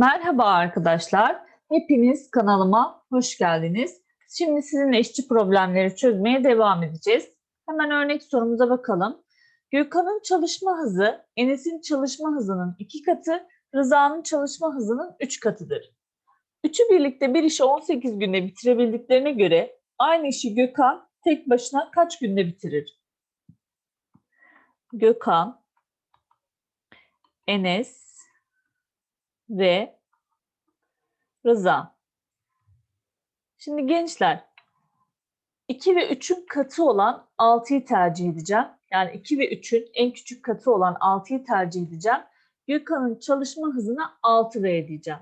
Merhaba arkadaşlar. Hepiniz kanalıma hoş geldiniz. Şimdi sizinle işçi problemleri çözmeye devam edeceğiz. Hemen örnek sorumuza bakalım. Gökhan'ın çalışma hızı Enes'in çalışma hızının iki katı, Rıza'nın çalışma hızının üç katıdır. Üçü birlikte bir işi 18 günde bitirebildiklerine göre aynı işi Gökhan tek başına kaç günde bitirir? Gökhan, Enes ve Rıza. Şimdi gençler 2 ve 3'ün katı olan 6'yı tercih edeceğim. Yani 2 ve 3'ün en küçük katı olan 6'yı tercih edeceğim. Gökhan'ın çalışma hızına 6V diyeceğim.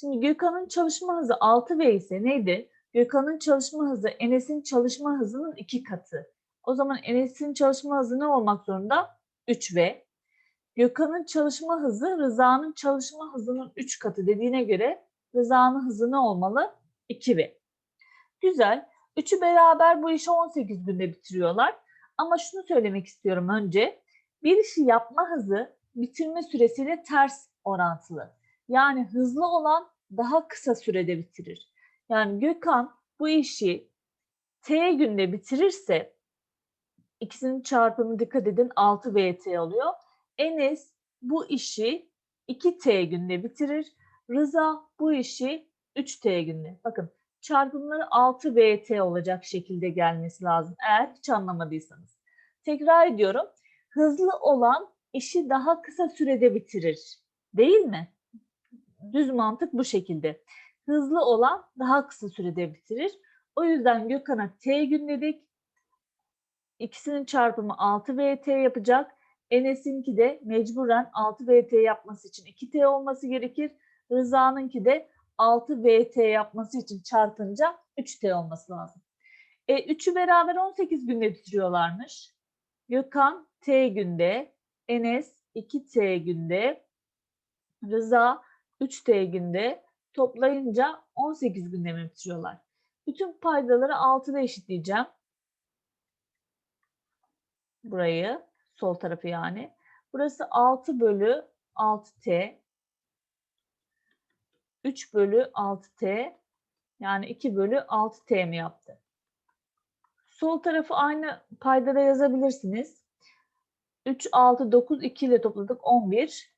Şimdi Gökhan'ın çalışma hızı 6V ise neydi? Gökhan'ın çalışma hızı Enes'in çalışma hızının 2 katı. O zaman Enes'in çalışma hızı ne olmak zorunda? 3V. Gökhan'ın çalışma hızı Rıza'nın çalışma hızının 3 katı dediğine göre Rıza'nın hızı ne olmalı? 2V. Güzel. Üçü beraber bu işi 18 günde bitiriyorlar. Ama şunu söylemek istiyorum önce. Bir işi yapma hızı bitirme süresiyle ters orantılı. Yani hızlı olan daha kısa sürede bitirir. Yani Gökhan bu işi T günde bitirirse ikisinin çarpımı dikkat edin 6VT oluyor. Enes bu işi 2T günde bitirir. Rıza bu işi 3T günde. Bakın çarpımları 6VT olacak şekilde gelmesi lazım eğer hiç anlamadıysanız. Tekrar ediyorum. Hızlı olan işi daha kısa sürede bitirir. Değil mi? Düz mantık bu şekilde. Hızlı olan daha kısa sürede bitirir. O yüzden Gökhan'a T gün dedik. İkisinin çarpımı 6VT yapacak. Enes'inki de mecburen 6VT yapması için 2T olması gerekir. Rıza'nınki de 6VT yapması için çarpınca 3T olması lazım. E, üçü beraber 18 günde bitiriyorlarmış. Gökhan T günde, Enes 2T günde, Rıza 3T günde toplayınca 18 günde mi bitiriyorlar? Bütün paydaları 6'da eşitleyeceğim. Burayı, sol tarafı yani. Burası 6 bölü 6T. 3 bölü 6T. Yani 2 bölü 6T mi yaptı? Sol tarafı aynı paydada yazabilirsiniz. 3, 6, 9, 2 ile topladık 11.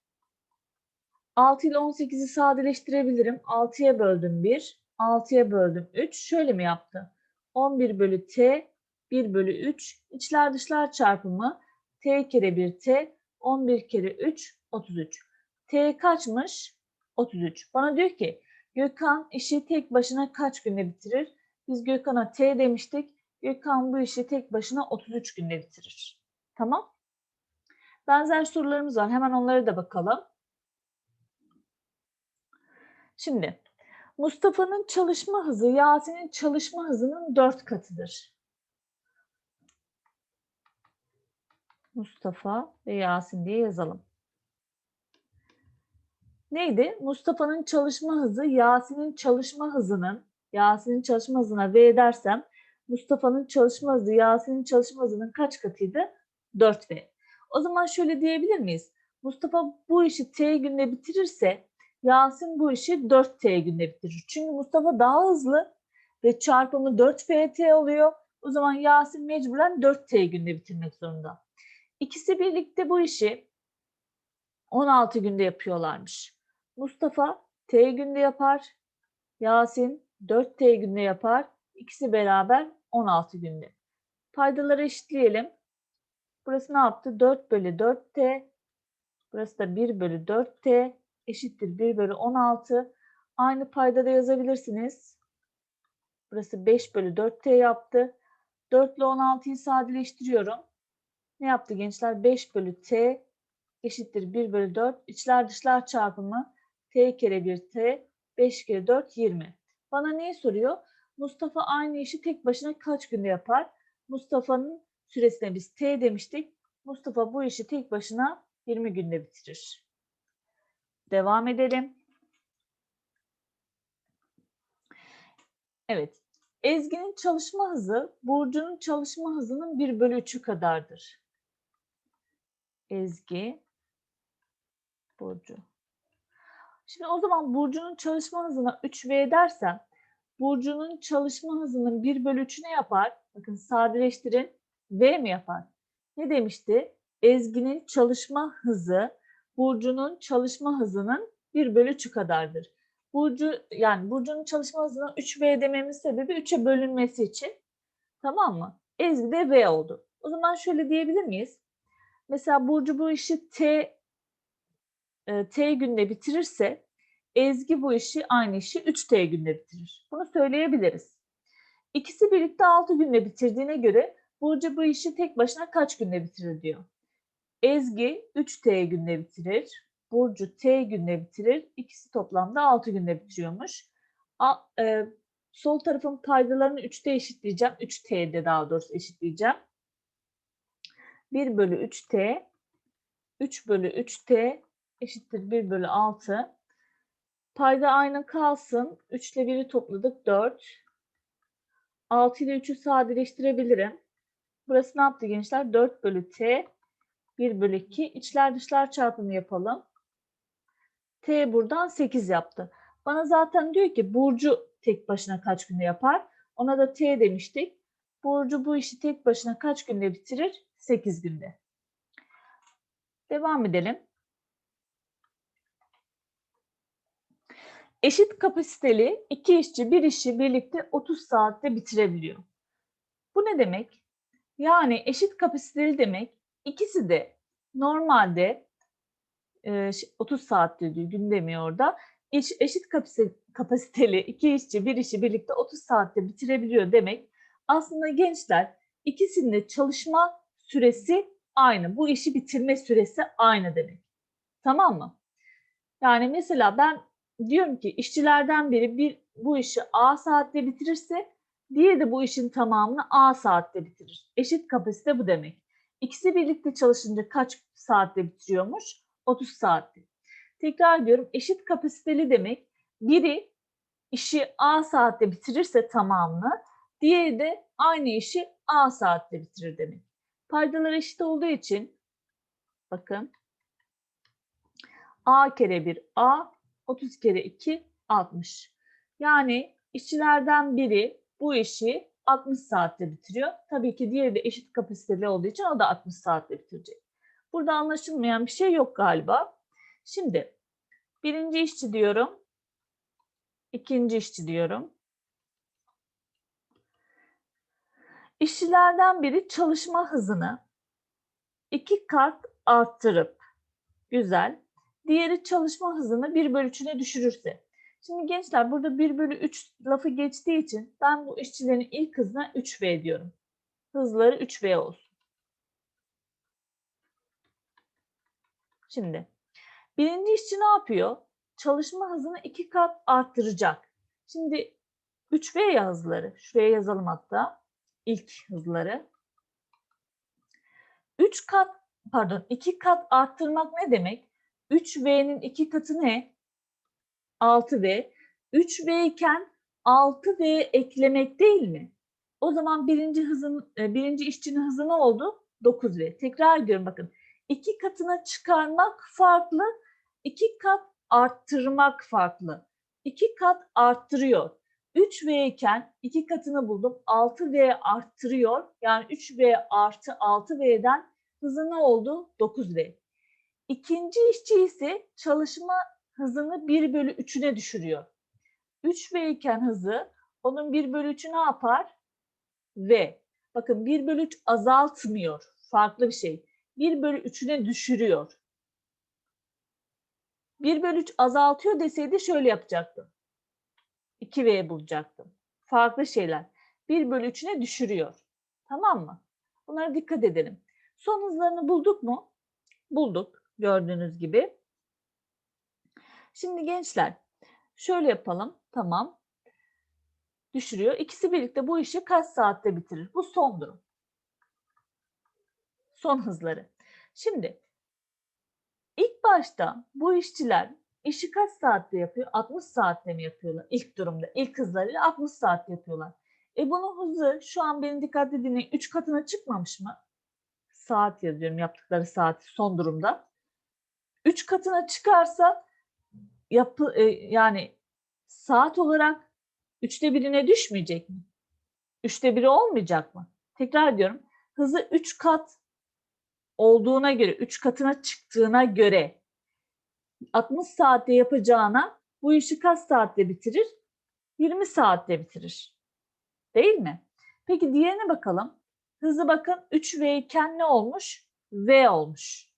6 ile 18'i sadeleştirebilirim. 6'ya böldüm 1, 6'ya böldüm 3. Şöyle mi yaptı? 11 bölü T, 1 bölü 3. İçler dışlar çarpımı T kere 1 T, 11 kere 3, 33. T kaçmış? 33. Bana diyor ki Gökhan işi tek başına kaç günde bitirir? Biz Gökhan'a T demiştik. Gökhan bu işi tek başına 33 günde bitirir. Tamam. Benzer sorularımız var. Hemen onlara da bakalım. Şimdi Mustafa'nın çalışma hızı Yasin'in çalışma hızının 4 katıdır. Mustafa ve Yasin diye yazalım. Neydi? Mustafa'nın çalışma hızı Yasin'in çalışma hızının Yasin'in çalışma hızına V dersem Mustafa'nın çalışma hızı Yasin'in çalışma hızının kaç katıydı? 4V. O zaman şöyle diyebilir miyiz? Mustafa bu işi T günde bitirirse Yasin bu işi 4T günde bitirir. Çünkü Mustafa daha hızlı ve çarpımı 4FT oluyor. O zaman Yasin mecburen 4T günde bitirmek zorunda. İkisi birlikte bu işi 16 günde yapıyorlarmış. Mustafa T günde yapar, Yasin 4T günde yapar. İkisi beraber 16 günde. Paydaları eşitleyelim. Burası ne yaptı? 4 bölü 4T. Burası da 1 bölü 4T eşittir 1 bölü 16. Aynı paydada yazabilirsiniz. Burası 5 bölü 4T yaptı. 4 ile 16'yı sadeleştiriyorum. Ne yaptı gençler? 5 bölü T eşittir 1 bölü 4. İçler dışlar çarpımı T kere 1 T. 5 kere 4 20. Bana neyi soruyor? Mustafa aynı işi tek başına kaç günde yapar? Mustafa'nın süresine biz T demiştik. Mustafa bu işi tek başına 20 günde bitirir. Devam edelim. Evet. Ezgi'nin çalışma hızı Burcu'nun çalışma hızının 1 bölü 3'ü kadardır. Ezgi, Burcu. Şimdi o zaman Burcu'nun çalışma hızına 3V dersem Burcu'nun çalışma hızının 1 bölü 3'ü ne yapar? Bakın sadeleştirin. V mi yapar? Ne demişti? Ezgi'nin çalışma hızı Burcu'nun çalışma hızının 1 bölü 3'ü kadardır. Burcu yani Burcu'nun çalışma hızına 3V dememin sebebi 3'e bölünmesi için. Tamam mı? Ezgi de V oldu. O zaman şöyle diyebilir miyiz? Mesela Burcu bu işi T e, T günde bitirirse Ezgi bu işi aynı işi 3T günde bitirir. Bunu söyleyebiliriz. İkisi birlikte 6 günde bitirdiğine göre Burcu bu işi tek başına kaç günde bitirir diyor. Ezgi 3T günde bitirir. Burcu T günde bitirir. İkisi toplamda 6 günde bitiriyormuş. A, e, sol tarafın paydalarını 3'te eşitleyeceğim. 3T'de daha doğrusu eşitleyeceğim. 1 bölü 3T 3 bölü 3T eşittir 1 bölü 6. Payda aynı kalsın. 3 ile 1'i topladık 4. 6 ile 3'ü sadeleştirebilirim. Burası ne yaptı gençler? 4 bölü T 1 bölü 2. İçler dışlar çarpımı yapalım. T buradan 8 yaptı. Bana zaten diyor ki Burcu tek başına kaç günde yapar? Ona da T demiştik. Burcu bu işi tek başına kaç günde bitirir? 8 günde. Devam edelim. Eşit kapasiteli iki işçi bir işi birlikte 30 saatte bitirebiliyor. Bu ne demek? Yani eşit kapasiteli demek ikisi de normalde e, 30 saatte diyor gün demiyor orada. İş, eşit kapasiteli iki işçi bir işi birlikte 30 saatte bitirebiliyor demek. Aslında gençler ikisinin de çalışma süresi aynı. Bu işi bitirme süresi aynı demek. Tamam mı? Yani mesela ben diyorum ki işçilerden biri bir bu işi A saatte bitirirse diğeri de bu işin tamamını A saatte bitirir. Eşit kapasite bu demek. İkisi birlikte çalışınca kaç saatte bitiriyormuş? 30 saatte. Tekrar diyorum eşit kapasiteli demek biri işi A saatte bitirirse tamamını, diğeri de aynı işi A saatte bitirir demek. Paydalar eşit olduğu için bakın A kere 1 A 30 kere 2 60. Yani işçilerden biri bu işi 60 saatte bitiriyor. Tabii ki diğeri de eşit kapasiteli olduğu için o da 60 saatte bitirecek. Burada anlaşılmayan bir şey yok galiba. Şimdi birinci işçi diyorum. ikinci işçi diyorum. İşçilerden biri çalışma hızını iki kat arttırıp güzel diğeri çalışma hızını 1 bölü 3'üne düşürürse. Şimdi gençler burada 1 bölü 3 lafı geçtiği için ben bu işçilerin ilk hızına 3V diyorum. Hızları 3V olsun. Şimdi birinci işçi ne yapıyor? Çalışma hızını 2 kat arttıracak. Şimdi 3V ya hızları. Şuraya yazalım hatta. İlk hızları. 3 kat pardon 2 kat arttırmak ne demek? 3V'nin 2 katı ne? 6V. 3V iken 6V eklemek değil mi? O zaman birinci hızın e, birinci işçinin hızı ne oldu? 9V. Tekrar ediyorum bakın. 2 katına çıkarmak farklı, 2 kat arttırmak farklı. 2 kat arttırıyor. 3V iken 2 katını buldum. 6V arttırıyor. Yani 3V artı 6V'den hızı ne oldu? 9V. İkinci işçi ise çalışma hızını 1 bölü 3'üne düşürüyor. 3V iken hızı onun 1 bölü 3'ü ne yapar? V. Bakın 1 bölü 3 azaltmıyor. Farklı bir şey. 1 bölü 3'üne düşürüyor. 1 bölü 3 azaltıyor deseydi şöyle yapacaktım. 2V bulacaktım. Farklı şeyler. 1 bölü 3'üne düşürüyor. Tamam mı? Bunlara dikkat edelim. Son hızlarını bulduk mu? Bulduk gördüğünüz gibi. Şimdi gençler şöyle yapalım. Tamam. Düşürüyor. İkisi birlikte bu işi kaç saatte bitirir? Bu son durum. Son hızları. Şimdi ilk başta bu işçiler işi kaç saatte yapıyor? 60 saatte mi yapıyorlar? İlk durumda. ilk hızlarıyla 60 saatte yapıyorlar. E bunun hızı şu an beni dikkatli dinleyin 3 katına çıkmamış mı? Saat yazıyorum yaptıkları saati son durumda. 3 katına çıkarsa yapı e, yani saat olarak üçte birine düşmeyecek mi? Üçte biri olmayacak mı? Tekrar ediyorum. Hızı 3 kat olduğuna göre, 3 katına çıktığına göre 60 saatte yapacağına bu işi kaç saatte bitirir? 20 saatte bitirir. Değil mi? Peki diğerine bakalım. Hızı bakın 3V iken ne olmuş? V olmuş.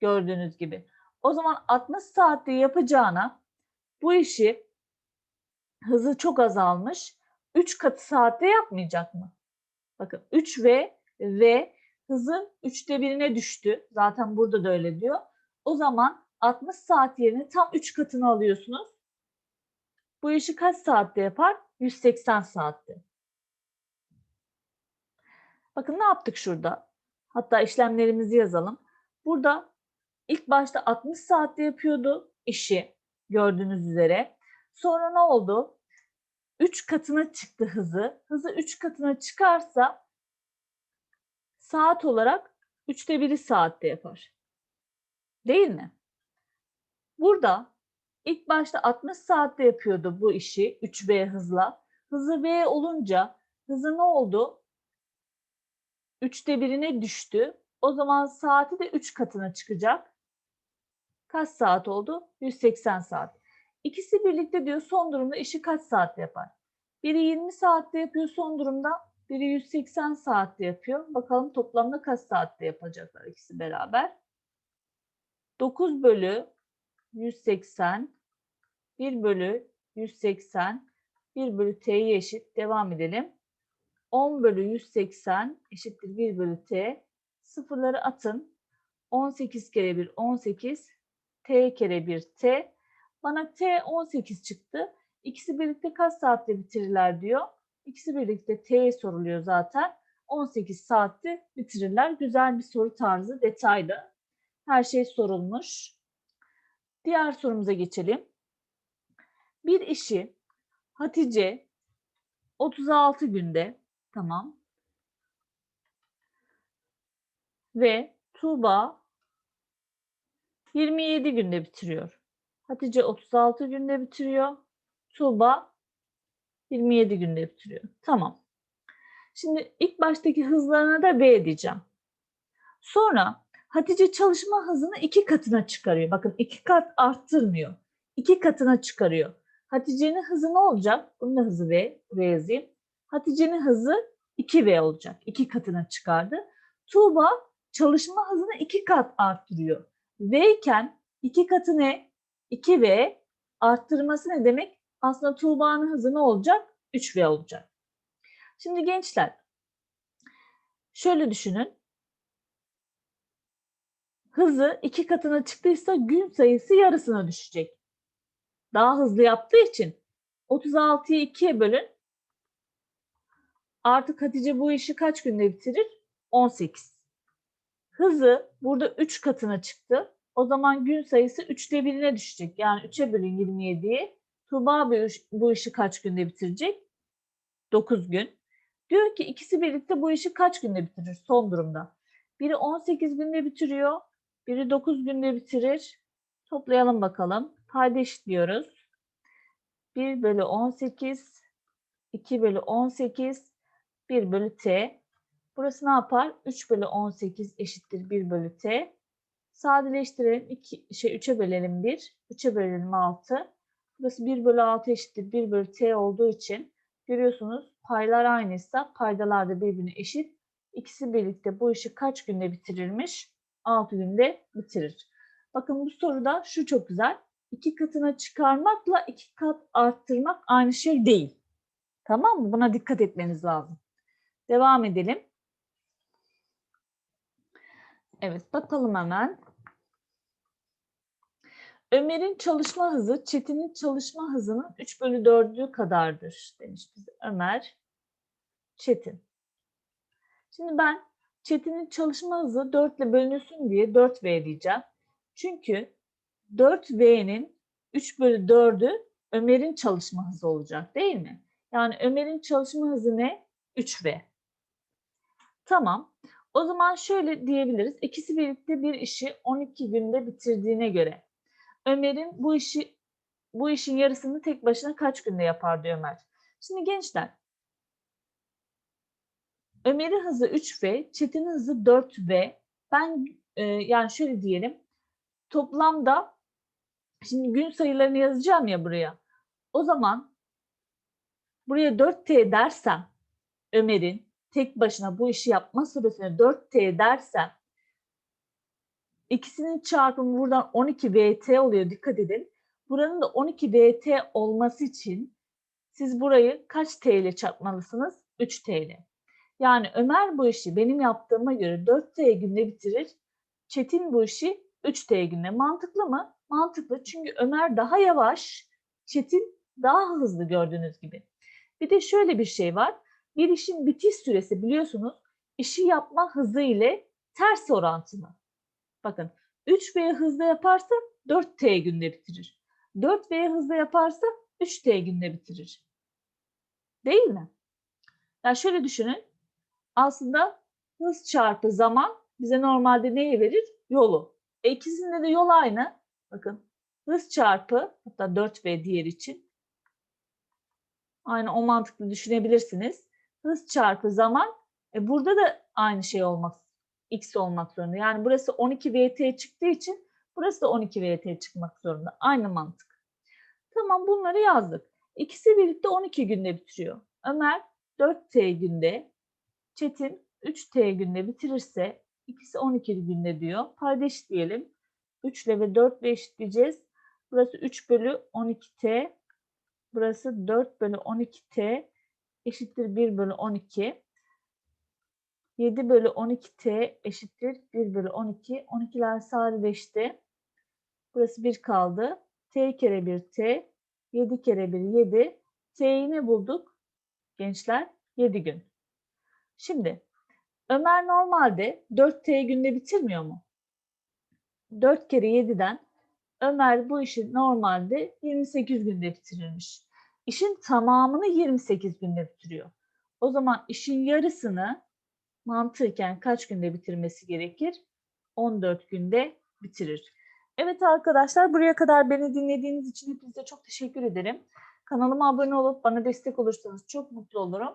Gördüğünüz gibi. O zaman 60 saatte yapacağına bu işi hızı çok azalmış. 3 katı saatte yapmayacak mı? Bakın 3V ve hızın 3'te birine düştü. Zaten burada da öyle diyor. O zaman 60 saat yerine tam 3 katını alıyorsunuz. Bu işi kaç saatte yapar? 180 saatte. Bakın ne yaptık şurada? Hatta işlemlerimizi yazalım. Burada ilk başta 60 saatte yapıyordu işi gördüğünüz üzere. Sonra ne oldu? 3 katına çıktı hızı. Hızı 3 katına çıkarsa saat olarak 3'te 1'i saatte yapar. Değil mi? Burada ilk başta 60 saatte yapıyordu bu işi 3V hızla. Hızı V olunca hızı ne oldu? 3'te 1'ine düştü. O zaman saati de 3 katına çıkacak. Kaç saat oldu? 180 saat. İkisi birlikte diyor son durumda işi kaç saatte yapar? Biri 20 saatte yapıyor son durumda. Biri 180 saatte yapıyor. Bakalım toplamda kaç saatte yapacaklar ikisi beraber. 9 bölü 180 1 bölü 180 1 bölü t'ye eşit. Devam edelim. 10 bölü 180 eşittir 1 bölü t. Sıfırları atın. 18 kere 1 18. t kere 1 t. Bana t 18 çıktı. İkisi birlikte kaç saatte bitirirler diyor. İkisi birlikte t soruluyor zaten. 18 saatte bitirirler. Güzel bir soru tarzı, detaylı. Her şey sorulmuş. Diğer sorumuza geçelim. Bir işi Hatice 36 günde tamam ve Tuğba 27 günde bitiriyor. Hatice 36 günde bitiriyor. Tuğba 27 günde bitiriyor. Tamam. Şimdi ilk baştaki hızlarına da B diyeceğim. Sonra Hatice çalışma hızını iki katına çıkarıyor. Bakın iki kat arttırmıyor. İki katına çıkarıyor. Hatice'nin hızı ne olacak? Bunun da hızı V. Buraya yazayım. Hatice'nin hızı 2V olacak. İki katına çıkardı. Tuğba çalışma hızını iki kat arttırıyor. V iken iki katı ne? 2V arttırması ne demek? Aslında Tuğba'nın hızı ne olacak? 3V olacak. Şimdi gençler şöyle düşünün. Hızı iki katına çıktıysa gün sayısı yarısına düşecek. Daha hızlı yaptığı için 36'yı 2'ye bölün. Artık Hatice bu işi kaç günde bitirir? 18. Hızı burada 3 katına çıktı. O zaman gün sayısı 3'te 1'ine düşecek. Yani 3'e bölün 27'yi. Tuğba bu işi kaç günde bitirecek? 9 gün. Diyor ki ikisi birlikte bu işi kaç günde bitirir son durumda? Biri 18 günde bitiriyor. Biri 9 günde bitirir. Toplayalım bakalım. Payda eşitliyoruz. 1 bölü 18, 2 bölü 18, 1 bölü t. Burası ne yapar? 3 bölü 18 eşittir 1 bölü t. Sadeleştirelim. 2, şey 3'e bölelim 1. 3'e bölelim 6. Burası 1 bölü 6 eşittir 1 bölü t olduğu için görüyorsunuz paylar aynıysa paydalar da birbirine eşit. İkisi birlikte bu işi kaç günde bitirirmiş? 6 günde bitirir. Bakın bu soruda şu çok güzel. İki katına çıkarmakla iki kat arttırmak aynı şey değil. Tamam mı? Buna dikkat etmeniz lazım. Devam edelim. Evet bakalım hemen. Ömer'in çalışma hızı Çetin'in çalışma hızının 3 bölü 4'ü kadardır demiş bize. Ömer, Çetin. Şimdi ben Çetin'in çalışma hızı 4 ile bölünsün diye 4V diyeceğim. Çünkü 4V'nin 3 bölü 4'ü Ömer'in çalışma hızı olacak değil mi? Yani Ömer'in çalışma hızı ne? 3V. Tamam. O zaman şöyle diyebiliriz. İkisi birlikte bir işi 12 günde bitirdiğine göre Ömer'in bu işi bu işin yarısını tek başına kaç günde yapar diyor Ömer. Şimdi gençler Ömer'in hızı 3V, Çetin'in hızı 4V. Ben e, yani şöyle diyelim. Toplamda şimdi gün sayılarını yazacağım ya buraya. O zaman buraya 4T dersem Ömer'in tek başına bu işi yapma süresine 4T dersem ikisinin çarpımı buradan 12 VT oluyor. Dikkat edin. Buranın da 12 VT olması için siz burayı kaç T ile çarpmalısınız? 3 T ile. Yani Ömer bu işi benim yaptığıma göre 4 T günde bitirir. Çetin bu işi 3 T günde. Mantıklı mı? Mantıklı. Çünkü Ömer daha yavaş, Çetin daha hızlı gördüğünüz gibi. Bir de şöyle bir şey var. Bir işin bitiş süresi biliyorsunuz işi yapma hızı ile ters orantılı. Bakın 3V hızlı yaparsa 4T günde bitirir. 4V hızlı yaparsa 3T günde bitirir. Değil mi? Yani şöyle düşünün. Aslında hız çarpı zaman bize normalde neyi verir? Yolu. E ikisinde de yol aynı. Bakın hız çarpı hatta 4V diğer için. Aynı o mantıklı düşünebilirsiniz. Hız çarpı zaman. E burada da aynı şey olmak x olmak zorunda. Yani burası 12 VT çıktığı için burası da 12 VT çıkmak zorunda. Aynı mantık. Tamam bunları yazdık. İkisi birlikte 12 günde bitiriyor. Ömer 4T günde, Çetin 3T günde bitirirse ikisi 12 günde diyor. Payda eşitleyelim. 3 ile ve 4 ile eşitleyeceğiz. Burası 3 bölü 12T. Burası 4 bölü 12T eşittir 1 bölü 12. 7 bölü 12t eşittir 1 bölü 12. 12'ler sadeleşti. Burası 1 kaldı. t kere 1 t. 7 kere 1 7. t'yi ne bulduk? Gençler 7 gün. Şimdi Ömer normalde 4t günde bitirmiyor mu? 4 kere 7'den Ömer bu işi normalde 28 günde bitirirmiş. İşin tamamını 28 günde bitiriyor. O zaman işin yarısını mantıken kaç günde bitirmesi gerekir? 14 günde bitirir. Evet arkadaşlar buraya kadar beni dinlediğiniz için hepinize çok teşekkür ederim. Kanalıma abone olup bana destek olursanız çok mutlu olurum.